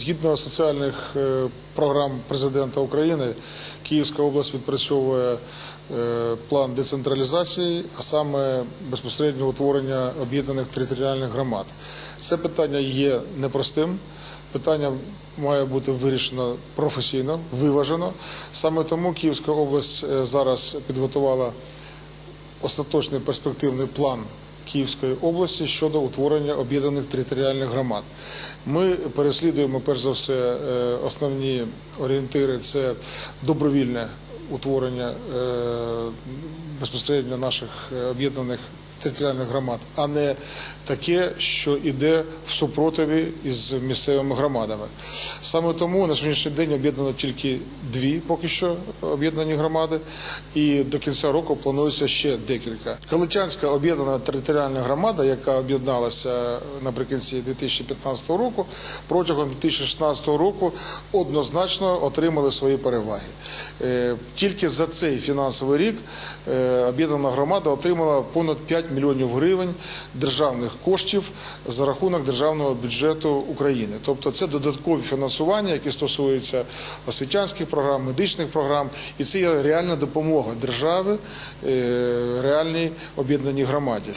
Згідно соціальних е, програм президента України, Київська область відпрацьовує е, план децентралізації, а саме безпосередньо утворення об'єднаних територіальних громад. Це питання є непростим. Питання має бути вирішено професійно, виважено. Саме тому Київська область е, зараз підготувала остаточний перспективний план Київської області щодо утворення об'єднаних територіальних громад. Ми переслідуємо перш за все е, основні орієнтири. Це добровільне утворення е, безпосередньо наших е, об'єднаних територіальних громад, а не таке, що йде в супротиві із місцевими громадами. Саме тому на сьогоднішній день об'єднано тільки дві поки що об'єднані громади, і до кінця року планується ще декілька. Калитянська об'єднана територіальна громада, яка об'єдналася наприкінці 2015 року, протягом 2016 року однозначно отримали свої переваги. Е, Тільки за цей фінансовий рік е, об'єднана громада отримала понад 5 мільйонів гривень державних коштів за рахунок державного бюджету України. Тобто це додаткові фінансування, які стосуються освітянських програм, медичних програм, і це є реальна допомога держави е, реальній об'єднаній громаді.